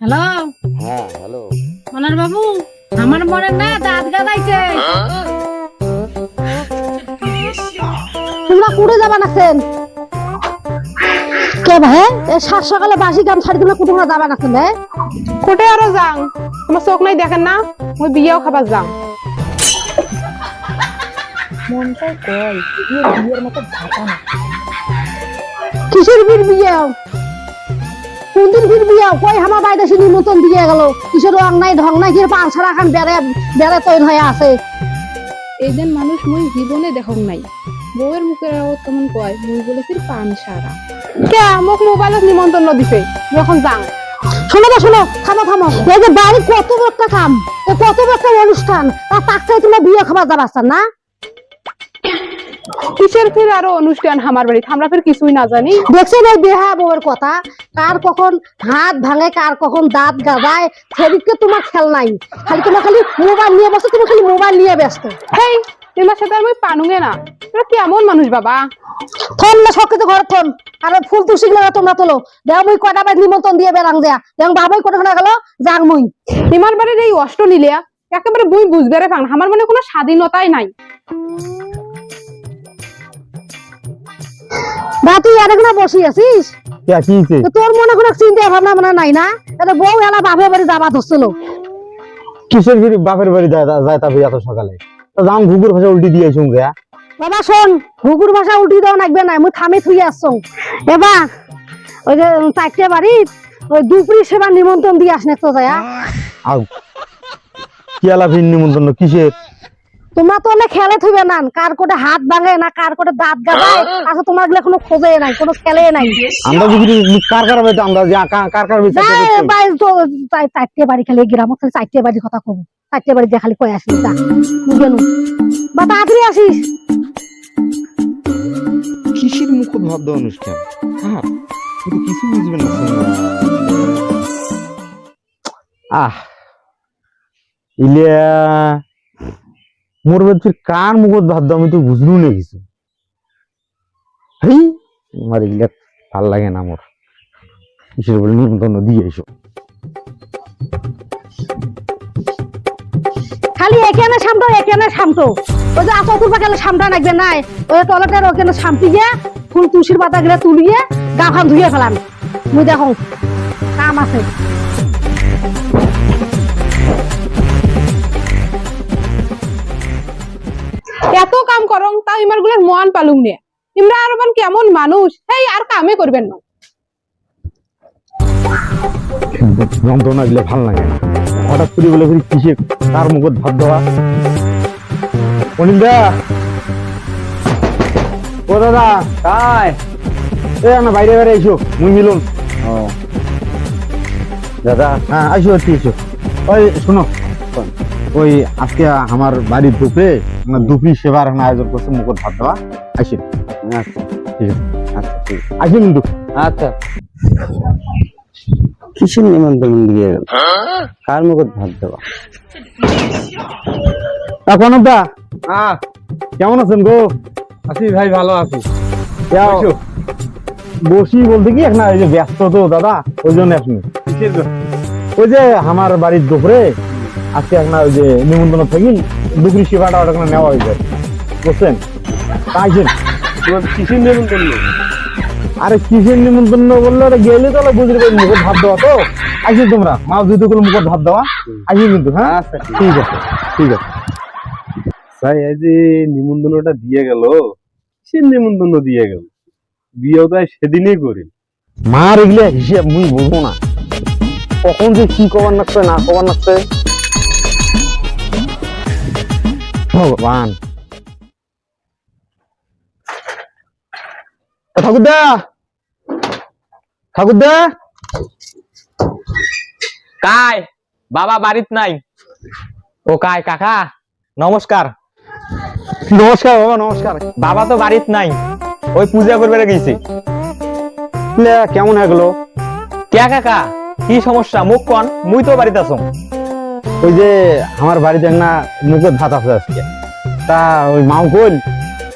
Hello? হ্যাঁ hello. মনার বাবু আমার মনে না দাঁত গাদাইছে। তোমরা কুড়ে যাবা নাছেন কে ভাই? এ সাত সকালে বাসি গাম ছাড়ি তোমরা কুটুমরা যাবা নাছেন ভাই কোটে আরও যাং তোমার চোখ নাই দেখেন না? মই বিয়াও খাবার যাং কিসের বীর বিয়ে? কোনদিন বীর বিয়ে কই হামা বাইরে সে নিমন্ত্রণ দিয়ে গেল। কিসের রং নাই ঢং নাই কি পান ছাড়া খান বেড়ে বেড়ে তৈরি হয়ে আছে। এইজন মানুষ মই জীবনে দেখক নাই। বউয়ের মুখের কেমন কয় মুই বলে ফির পান সারা। কে মোক মোবাইলত নিমন্ত্রণ দিছে মই এখন যাং। শোনো তো শোনো থামো থামো। এই যে বাড়ি কত বড় একটা কাম কত বড় একটা অনুষ্ঠান আর তার চাই তোমরা বিয়ে খাবার যাবা চান না? কিসের ফির আরও অনুষ্ঠান আমার বাড়িতে। আমরা ফির কিছুই না জানি। দেখছেন এই বেহা বউয়ের কথা। কার কখন হাত ভাঙে, কার কখন দাঁত গাজায় সেদিকে তোমার খেল নাই। খালি তোমার খালি মোবাইল নিয়ে বসো, তুমি খালি মোবাইল নিয়ে ব্যস্ত। হেই, তোমার সাথে আর মই পানুগে না। তোরা কেমন মানুষ বাবা? থন না ঘরে থন আর ফুল তুলসি গুলো তোমরা তোলো। মুই নিমন্ত্রণ দিয়ে দেয়া। বাবাই গেল যাং মুই। তোমার বাড়ির এই অষ্ট নিলিয়া একেবারে বই বুঝবে রে আমার মনে কোনো স্বাধীনতাই নাই। বা তুই আর না বসি আছিস? তোর মনে কোনো চিন্তা ভাবনা মনে নাই না? এটা বউ এলা বাপের বাড়ি যাবা ধরছিল। কিসের ফিরি বাপের বাড়ি যায় যায় তা এত সকালে? যাও ঘুঘুর ভাষা উল্টি দিয়ে আইসুম গা। বাবা শোন ঘুঘুর ভাষা উঠি দাও লাগবে না মুই থামে থুই আসছো এবার ওই যে চারটে বাড়ি ওই দুপুরি সেবা নিমন্ত্রণ দিয়ে আসনে তো যায় কি নিমন্ত্রণ কিসের? তোমরা তো অনেক খেলে থইবে না কার কোটে হাত ভাঙে না কার কোটে দাঁত গাজায় আচ্ছা তোমারগুলো কোনো খোঁজে নাই কোনো খেলে নাই। আমরা যদি কার কার বাড়িতে আমরা যে কার কার কার বাড়িতে যাই তো চারটে বাড়ি খালি গ্রামত খালি চারটে বাড়ির কথা কব। চারটে বাড়ি দিয়ে খালি কয়ে আসিস যা বুঝেনু বা তাড়াতাড়ি আসিস। কিসের মুখ ভাবদ অনুষ্ঠান হ্যাঁ কিছু বুঝবে না। আহ ইলিয়া মোর বেদ কার মুখত ভাবদ আমি তো বুঝলু না কিছু। হেই আমার ভালো লাগে না মোর। কিসের বলে নিমন্ত্রণ দিয়ে এসো খালি এখানে সামটো এখানে সামটো ওই যে আসো তুলবা গেলে সামটা লাগবে নাই। ওই টয়লেটের ওখানে গিয়ে, ফুল তুলসির পাতা গেলে তুলিয়ে গা ফান ধুয়ে ফেলাম। মুই দেখো, কাম আছে। এত কাম করং তাও ইমারগুলোর মন পালুম নে। ইমরা আর বান কেমন মানুষ? হেই আর কামে করবেন না। যন্ত্রণা দিলে ভালো লাগে। না হঠাৎ করে বলে ফিরি কিসে কার মুখত ভাত দেওয়া অনিল দা ও দাদা কাই এ না বাইরে বাইরে আইসো মুই মিলুন। ও। দাদা হ্যাঁ আইসো আর কি আইসো। ওই শোনো। ওই আজকে আমার বাড়ির দুপে আমার দুপি সেবার এখন আয়োজন করছে মুখত ভাত দেওয়া। আইসেন আচ্ছা। ঠিক আছে। আচ্ছা ঠিক আছে। কিন্তু আচ্ছা। কিসের নিমন্ত্রণ দিয়ে গেল? কার মুখত ভাত দেওয়া? এখন দা হ্যাঁ। কেমন আছেন গো? আছি ভাই ভালো আছি। বসি। বলতে কি এখন এই যে ব্যস্ত তো দাদা ওই জন্য আপনি ওই যে আমার বাড়ির দুপুরে আজকে এখন ওই যে নিমন্ত্রণ থাকি দুপুরি সেবাটা ওটা নেওয়া হয়েছে। বুঝছেন? পাইছেন তোমার কিসের নিমন্ত্রণ? আরে কিসের নিমন্ত্রণ বললে? ওটা গেলে তো বুঝতে পারি মুখত ভাত দেওয়া তো। আইসেন তোমরা মাছ দুটো করে মুখত ভাত দেওয়া। আইসেন কিন্তু হ্যাঁ? আচ্ছা ঠিক আছে ঠিক আছে। ভাই এই যে নিমন্ত্রণটা দিয়ে গেল কিসের নিমন্ত্রণ দিয়ে গেল? বিয়েও তাই সেদিনই করি মার এগুলা হিসেব মুই বুঝব না। কখন যে কি কবার নাচছে না কবার নাচছে ভগবান ঠাকুরদা ঠাকুরদা কাই বাবা বাড়িত নাই ও কাই কাকা নমস্কার। নমস্কার বাবা নমস্কার বাবা তো বাড়িত নাই ওই পূজা করবে গেছি। কেমন হয়ে গেলো কে কাকা কি সমস্যা? মুখ কন মুই তো বাড়িতে আছো ওই যে আমার বাড়িতে না মুখের ভাত আছে আজকে। তা ওই মাও কইল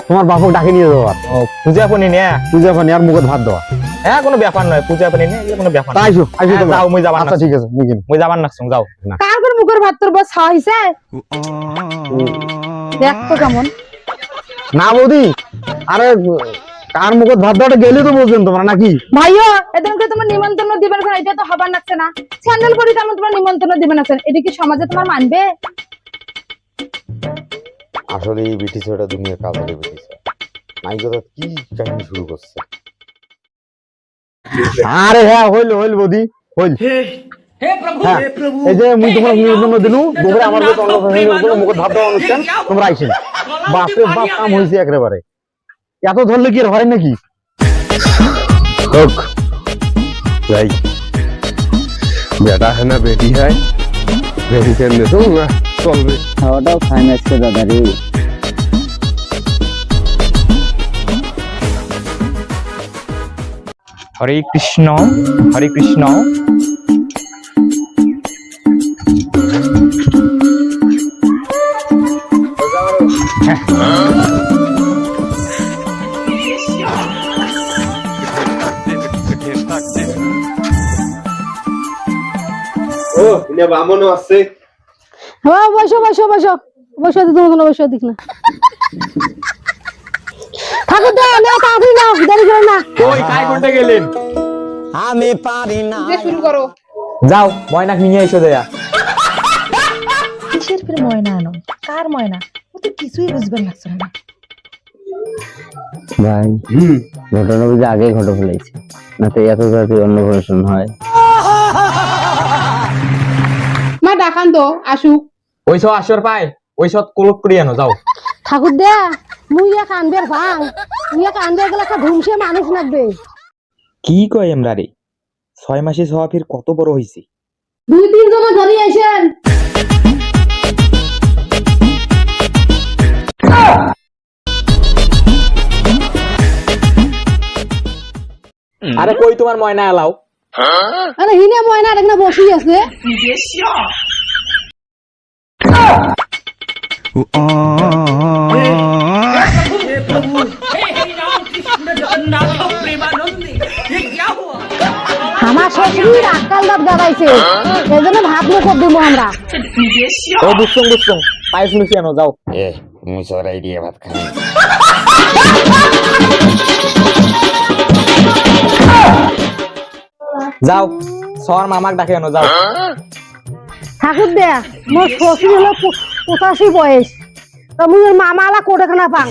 তোমার বাপক ডাকে নিয়ে যাওয়ার ও পূজা পনি নে। পূজা পানি আর মুখের ভাত দেওয়া। হ্যাঁ কোনো ব্যাপার নয় পূজা পানি এগুলো কোনো ব্যাপার না আইসো আইসো হ্যাঁ, তোমরা। যাও মুই যাবার আচ্ছা ঠিক আছে মুই কিন মুই যাবার নাকছুম যাও। কার করে মুখের ভাত তোর বস খাওয়া হয়েছে দেখ তো কেমন। না বৌদি আরে কার মুখত ভাত দেওয়াটা গেলে তো তোমরা নাকি? এদিনকে তোমার নিমন্ত্রণ দিবেন না এটা তো হবার লাগছে না স্যান্ডেল পরি তেমন তোমার নিমন্ত্রণ দিবেন না এটা কি সমাজে তোমার মানবে? আসলে এই ব্রিটিশ দুনিয়ার কাজ হলে ব্রিটিশ। মাইকতা কি কাহিনী শুরু করছে? আরে হ্যাঁ হইল হইল বৌদি হইল। হ্যাঁ এই যে মুই তোমার নিমন্ত্রণ দিলু দুপুরে আমার ভাত দেওয়া অনুষ্ঠান তোমরা আইসেন বাপরে বাপ কাম হয়েছে একেবারে। এত ধরলে কি আর হয় নাকি? হোক যাই। বেটা হয় না বেটি হয়? বেটি কেন না চলবে। খাওয়াটাও খায় না আজকে দাদা রে। হরে কৃষ্ণ হরে কৃষ্ণ। বামনও আছে। হ্যাঁ বসো বসো বসো। বসো দিদি তোমার বসো দিক না। ঠাকুর দে না তাড়াতাড়ি নাও দেরি করে না। ওই কাই করতে গেলেন? যে শুরু করো। যাও ময়নাক নিয়ে এসো দেয়া। কিসের ফির ময়না আনো? কার ময়না? ও তো কিছুই বুঝবেন লাগছে না। ভাই ঘটনা বুঝে আগে ঘটে ফেলেছে না তো এত তাড়াতাড়ি অন্নপ্রাশন হয়। তো আসুক। ওই সব আসর পায় ওই সব কলক আনো যাও। ঠাকুর দে মুই এক আনবের ভাঙ মুই এক আনবের গেলে একটা মানুষ লাগবে। কি কয় এমরা রে ছয় মাসে ফির কত বড় হইছে দুই তিন ধরে আইসেন আরে কই তোমার ময়না এলাও। আরে হিনে ময়না দেখনা বসি আছে। আমার শ্বশুর আকাল দাঁত গাড়াইছে এই জন্য ভাত মুখ দিব আমরা ও বুঝছুম বুঝছুম পায়েস মিশি যাও এ মুই সরাই দিয়ে ভাত খাই যাও। সর মামাক ডাকে আনো যাও ঠাকুর দে মোর শ্বশুর হলো পঁচাশি বয়স। তা মুই ওই মামালা কোটেখানা পাং।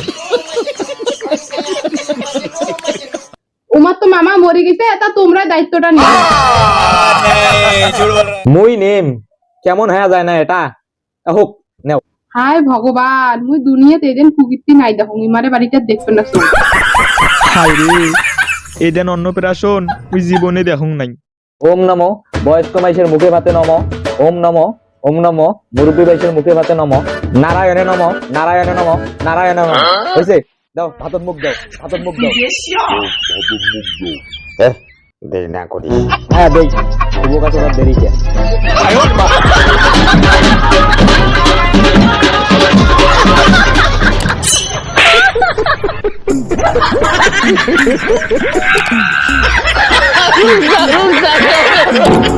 উমার তো মামা মরে গেছে তা তোমরা দায়িত্বটা নিও মুই নেম কেমন হয়ে যায় না এটা? হোক নেও। হায় ভগবান মুই দুনিয়াতে এদিন নাই দেখো ইমারে বাড়িতে দেখবে না শোন হাইরে এদেন অন্নপ্রাশন জীবনে দেখুন নাই। ওম নম বয়স্ক মাইসের মুখে ভাতে নম। ওম নম ওম নম মুরব্বী বাইসের মুখে ভাতে নম নারায়ণে নম নারায়ণে নম নারায়ণে নম। হয়েছে দাও ভাতত মুখ দাও ভাতত মুখ দাও। দেরি না করি। হ্যাঁ দেই। শুভ কাছে ওরা দেরি কে?